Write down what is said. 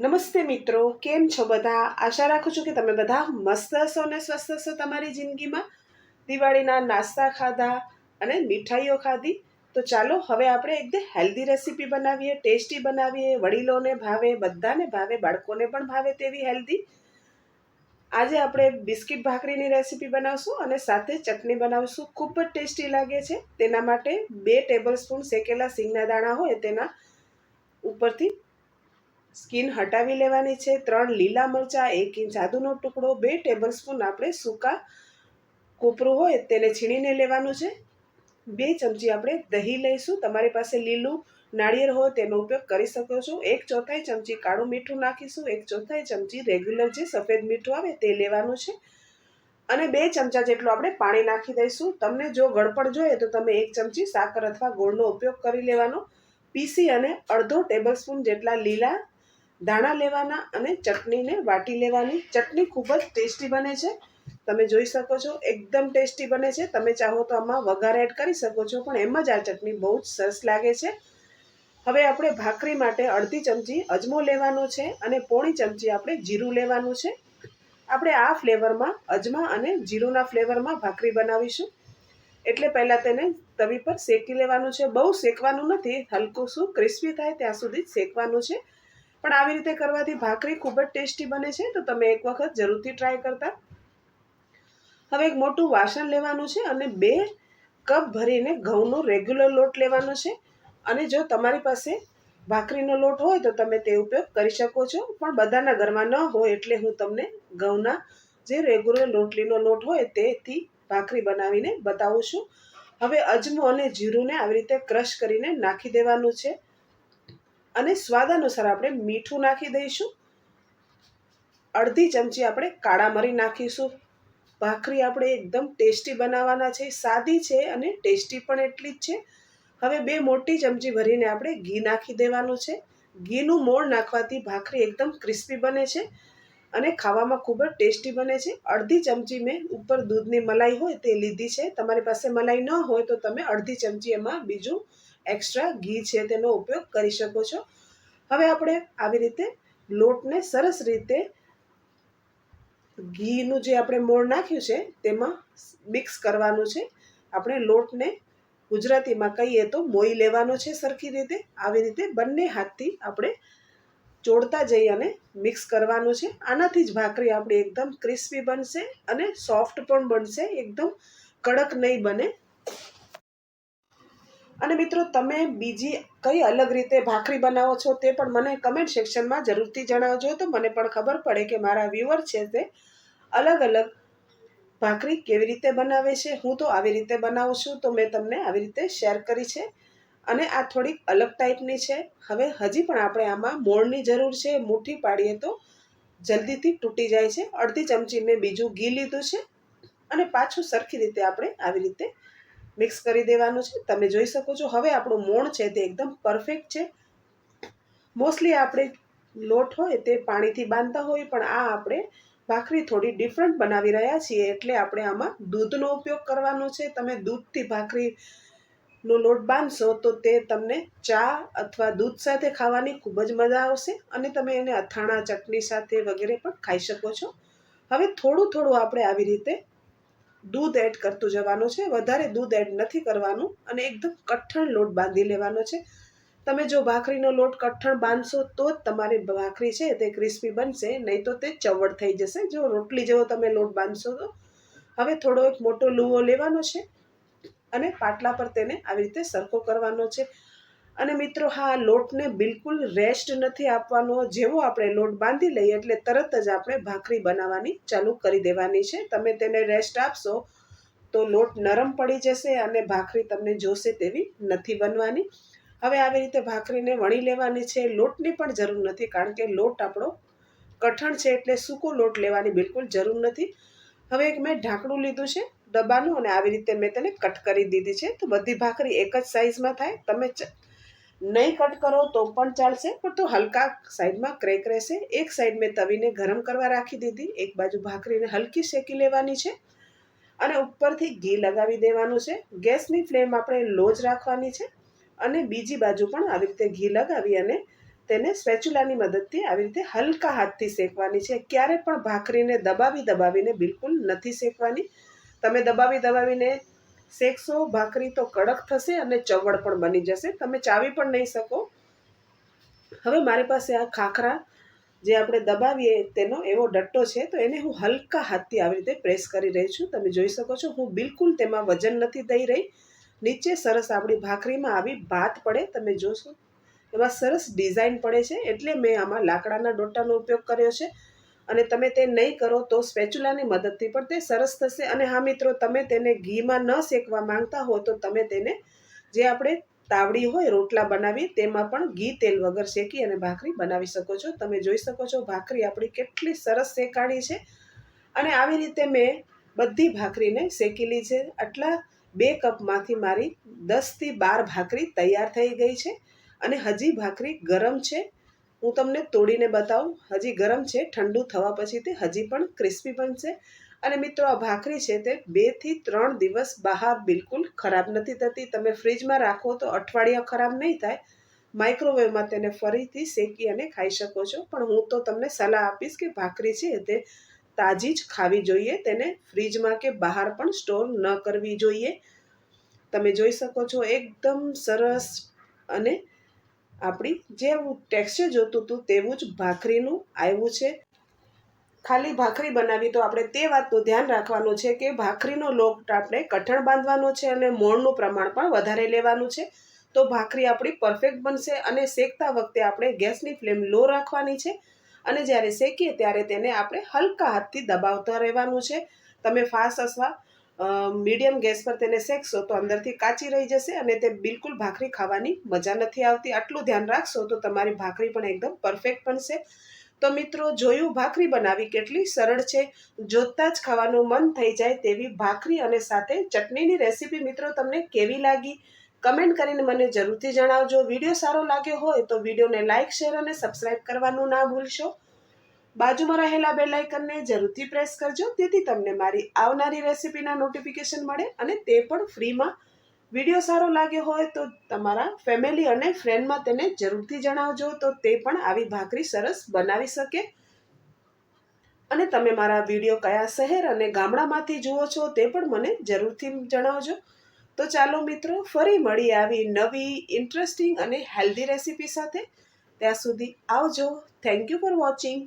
નમસ્તે મિત્રો, કેમ છો બધા? આશા રાખું છું કે તમે બધા મસ્ત હશો અને સ્વસ્થ હશો તમારી જિંદગીમાં. દિવાળીના નાસ્તા ખાધા અને મીઠાઈઓ ખાધી. તો ચાલો, હવે આપણે એકદમ હેલ્ધી રેસીપી બનાવીએ, ટેસ્ટી બનાવીએ, વડીલોને ભાવે, બધાને ભાવે, બાળકોને પણ ભાવે તેવી હેલ્ધી. આજે આપણે બિસ્કિટ ભાખરીની રેસીપી બનાવશું અને સાથે ચટણી બનાવશું. ખૂબ જ ટેસ્ટી લાગે છે. તેના માટે બે ટેબલ સ્પૂન શેકેલા સિંગના દાણા હોય તેના ઉપરથી સ્કિન હટાવી લેવાની છે, ત્રણ લીલા મરચાં, એક ઇંચ આદુનો ટુકડો, બે ટેબલસ્પૂન આપણે સૂકા કોપરું હોય તેને છીણીને લેવાનું છે. બે ચમચી આપણે દહીં લઈશું. તમારી પાસે લીલું નાળિયેર હોય તેનો ઉપયોગ કરી શકો છો. એક ચોથાઈ ચમચી કાળું મીઠું નાખીશું. એક ચોથાઈ ચમચી રેગ્યુલર જે સફેદ મીઠું આવે તે લેવાનું છે. અને બે ચમચા જેટલું આપણે પાણી નાખી દઈશું. તમને જો ગળપણ જોઈએ તો તમે એક ચમચી સાકર અથવા ગોળનો ઉપયોગ કરી લેવાનો. પીસી અને અડધો ટેબલ સ્પૂન જેટલા લીલા દાણા લેવાના અને ચટણીને વાટી લેવાની. ચટણી ખૂબ જ ટેસ્ટી બને છે. તમે જોઈ શકો છો, એકદમ ટેસ્ટી બને છે. તમે ચાહો તો આમાં વઘાર એડ કરી શકો છો, પણ એમ જ આ ચટણી બહુ જ સરસ લાગે છે. હવે આપણે ભાખરી માટે અડધી ચમચી અજમો લેવાનો છે અને પોણી ચમચી આપણે જીરું લેવાનું છે. આપણે આ ફ્લેવરમાં અજમા અને જીરુંના ફ્લેવરમાં ભાખરી બનાવીશું. એટલે પહેલાં તેને તવી પર શેકી લેવાનું છે. બહુ શેકવાનું નથી, હલકું શું ક્રિસ્પી થાય ત્યાં સુધી શેકવાનું છે. પણ આવી રીતે કરવાથી ભાખરી ખૂબ જ ટેસ્ટી બને છે, તો તમે એક વખત જરૂરથી ટ્રાય કરતા. હવે એક મોટું વાસણ લેવાનું છે અને બે કપ ભરીને ઘઉંનો રેગ્યુલર લોટ લેવાનો છે. અને જો તમારી પાસે ભાખરીનો લોટ હોય તો તમે તે ઉપયોગ કરી શકો છો, પણ બધાના ઘરમાં ન હોય એટલે હું તમને ઘઉંના જે રેગ્યુલર લોટલીનો લોટ હોય તેથી ભાખરી બનાવીને બતાવું છું. હવે અજમો અને જીરુંને આવી રીતે ક્રશ કરીને નાખી દેવાનું છે. અને સ્વાદ અનુસાર આપણે મીઠું નાખી દઈશું. અડધી ચમચી આપણે કાળા મરી નાખીશું. ભાખરી આપણે એકદમ ટેસ્ટી બનાવવાના છે, સાદી છે અને ટેસ્ટી પણ એટલી જ છે. હવે બે મોટી ચમચી ભરીને આપણે ઘી નાખી દેવાનું છે. ઘીનું મોણ નાખવાથી ભાખરી એકદમ ક્રિસ્પી બને છે અને ખાવામાં ખૂબ જ ટેસ્ટી બને છે. અડધી ચમચી મેં ઉપર દૂધની મલાઈ હોય તે લીધી છે. તમારી પાસે મલાઈ ન હોય તો તમે અડધી ચમચી એમાં બીજું એક્સ્ટ્રા ઘી છે તેનો ઉપયોગ કરી શકો છો. હવે આપણે આવી રીતે લોટને સરસ રીતે ઘીનું જે આપણે મોણ નાખ્યું છે તેમાં મિક્સ કરવાનું છે. આપણે લોટને ગુજરાતીમાં કહીએ તો મોઈ લેવાનો છે સરખી રીતે. આવી રીતે બંને હાથથી આપણે ચોળતા જઈ અને મિક્સ કરવાનું છે. આનાથી જ ભાખરી આપણી એકદમ ક્રિસ્પી બનશે અને સોફ્ટ પણ બનશે. એકદમ કડક નહીં બને. અને મિત્રો, તમે બીજી કઈ અલગ રીતે ભાખરી બનાવો છો તે પણ મને કમેન્ટ સેક્શનમાં જરૂરથી જણાવજો. તો મને પણ ખબર પડે કે મારા વ્યુઅર છે તે અલગ અલગ ભાખરી કેવી રીતે બનાવે છે, હું તો આવી રીતે બનાવું છું. તો મેં તમને આવી રીતે શેર કરી છે અને આ થોડીક અલગ ટાઈપની છે. હવે હજી પણ આપણે આમાં મોળની જરૂર છે, મુઠ્ઠી પાડીએ તો જલ્દીથી તૂટી જાય છે. અડધી ચમચી મેં બીજું ઘી લીધું છે અને પાછું સરખી રીતે આપણે આવી રીતે મિક્સ કરી દેવાનું છે. તમે જોઈ શકો છો, હવે આપણું મોણ છે તે એકદમ પરફેક્ટ છે. મોસ્ટલી આપણે લોટ હોય તે પાણીથી બાંધતા હોય, પણ આ આપણે ભાખરી થોડી ડિફરન્ટ બનાવી રહ્યા છીએ, એટલે આપણે આમાં દૂધનો ઉપયોગ કરવાનો છે. તમે દૂધથી ભાખરીનો લોટ બાંધશો, તો તે તમને ચા અથવા દૂધ સાથે ખાવાની ખૂબ જ મજા આવશે અને તમે એને અથાણા, ચટણી સાથે વગેરે પણ ખાઈ શકો છો. હવે થોડું થોડું આપણે આવી રીતે દૂધ એડ કરતું જવાનું છે. વધારે દૂધ એડ નથી કરવાનું અને એકદમ કઠણ લોટ બાંધી લેવાનો છે. તમે જો ભાખરીનો લોટ કઠણ બાંધશો તો જ તમારી ભાખરી છે તે ક્રિસ્પી બનશે, નહીં તો તે ચવડ થઈ જશે. જો રોટલી જેવો તમે લોટ બાંધશો તો. હવે થોડો એક મોટો લુવો લેવાનો છે અને પાટલા પર તેને આવી રીતે સરખો કરવાનો છે. અને મિત્રો, હા, લોટને બિલકુલ રેસ્ટ નથી આપવાનો. જેવો આપણે લોટ બાંધી લઈએ એટલે તરત જ આપણે ભાખરી બનાવવાની ચાલુ કરી દેવાની છે. તમે તેને રેસ્ટ આપશો તો લોટ નરમ પડી જશે અને ભાખરી તમને જોશે તેવી નથી બનવાની. હવે આવી રીતે ભાખરીને વણી લેવાની છે. લોટની પણ જરૂર નથી, કારણ કે લોટ આપણો કઠણ છે એટલે સૂકો લોટ લેવાની બિલકુલ જરૂર નથી. હવે એક મેં ઢાંકણું લીધું છે, ડબ્બાનું, અને આવી રીતે મેં તેને કટ કરી દીધી છે. તો બધી ભાખરી એક જ સાઇઝમાં થાય. તમે નહીં કટ કરો તો પણ ચાલશે, પણ તો હલકા સાઈડમાં ક્રેક રહેશે. એક સાઈડ મેં તવીને ગરમ કરવા રાખી દીધી, એક બાજુ ભાખરીને હલકી શેકી લેવાની છે અને ઉપરથી ઘી લગાવી દેવાનું છે. ગેસની ફ્લેમ આપણે લો જ રાખવાની છે અને બીજી બાજુ પણ આવી રીતે ઘી લગાવી અને તેને સ્પેચ્યુલાની મદદથી આવી રીતે હલકા હાથથી શેકવાની છે. ક્યારે પણ ભાખરીને દબાવી દબાવીને બિલકુલ નથી શેકવાની. તમે દબાવી દબાવીને શેકશો, ભાખરી તો કડક થશે અને ચવડ પણ બની જશે. તમે ચાવી પણ નહીં શકો. હવે મારી પાસે આ ખાખરા જે આપણે દબાવીએ તેનો એવો ડટ્ટો છે, તો એને હું હલકા હાથથી આવી રીતે પ્રેસ કરી રહી છું. તમે જોઈ શકો છો, હું બિલકુલ તેમાં વજન નથી દઈ રહી. નીચે સરસ આપણી ભાખરીમાં આવી ભાત પડે, તમે જોશો. એમાં સરસ ડિઝાઇન પડે છે, એટલે મેં આમાં લાકડાના ડોટાનો ઉપયોગ કર્યો છે. અને તમે તે નહીં કરો તો સ્પેચ્યુલાની મદદથી પણ તે સરસ થશે. અને હા મિત્રો, તમે તેને ઘીમાં ન શેકવા માંગતા હો તો તમે તેને જે આપણે તાવડી હોય રોટલા બનાવી તેમાં પણ ઘી તેલ વગર શેકી અને ભાખરી બનાવી શકો છો. તમે જોઈ શકો છો ભાખરી આપણી કેટલી સરસ શેકાળી છે. અને આવી રીતે મેં બધી ભાખરીને શેકેલી છે. આટલા બે કપમાંથી મારી દસથી બાર ભાખરી તૈયાર થઈ ગઈ છે. અને હજી ભાખરી ગરમ છે. હું તમને તોડીને બતાવું. હજી ગરમ છે, ઠંડુ થવા પછી તે હજી પણ ક્રિસ્પી બનશે. અને મિત્રો, આ ભાખરી છે તે બેથી ત્રણ દિવસ બહાર બિલકુલ ખરાબ નથી થતી. તમે ફ્રીજમાં રાખો તો અઠવાડિયા ખરાબ નહીં થાય. માઇક્રોવેવમાં તેને ફરીથી શેકી અને ખાઈ શકો છો. પણ હું તો તમને સલાહ આપીશ કે ભાખરી છે તે તાજી જ ખાવી જોઈએ. તેને ફ્રીજમાં કે બહાર પણ સ્ટોર ન કરવી જોઈએ. તમે જોઈ શકો છો, એકદમ સરસ અને આપણી જેવું ટેક્સચર જોતું હતું તેવું જ ભાખરીનું આવ્યું છે. ખાલી ભાખરી બનાવી તો આપણે તે વાતનું ધ્યાન રાખવાનું છે કે ભાખરીનો લોટ આપણે કઠણ બાંધવાનો છે અને મોણનું પ્રમાણ પણ વધારે લેવાનું છે. તો ભાખરી આપણી પરફેક્ટ બનશે અને શેકતા વખતે આપણે ગેસની ફ્લેમ લો રાખવાની છે. અને જ્યારે શેકીએ ત્યારે તેને આપણે હલકા હાથથી દબાવતા રહેવાનું છે. તમે ફાસ્ટ અથવા મીડિયમ ગેસ પર તેને શેકશો તો અંદરથી કાચી રહી જશે અને તે બિલકુલ ભાખરી ખાવાની મજા નથી આવતી. આટલું ધ્યાન રાખશો તો તમારી ભાખરી પણ એકદમ પરફેક્ટ બનશે. તો મિત્રો, જોયું ભાખરી બનાવી કેટલી સરળ છે? જોતાં જ ખાવાનું મન થઈ જાય તેવી ભાખરી અને સાથે ચટણીની રેસીપી મિત્રો તમને કેવી લાગી? કમેન્ટ કરીને મને જરૂરથી જણાવજો. વીડિયો સારો લાગ્યો હોય તો વિડીયોને લાઇક શેર અને સબસ્ક્રાઈબ કરવાનું ના ભૂલશો. બાજુમાં રહેલા બેલ આઇકનને જરૂરથી પ્રેસ કરજો. તેથી તમને મારી આવનારી રેસિપીના નોટિફિકેશન મળે અને તે પણ ફ્રીમાં વીડિયો સારો લાગ્યો હોય તો તમારા ફેમિલી અને ફ્રેન્ડમાં તેને જરૂરથી જણાવજો તો તે પણ આવી ભાખરી સરસ બનાવી શકે. અને તમે મારા વીડિયો કયા શહેર અને ગામડામાંથી જુઓ છો તે પણ મને જરૂરથી જણાવજો. તો ચાલો મિત્રો, ફરી મળી આવી નવી ઇન્ટરેસ્ટિંગ અને હેલ્ધી રેસીપી સાથે. ત્યાં સુધી આવજો. Thank you for watching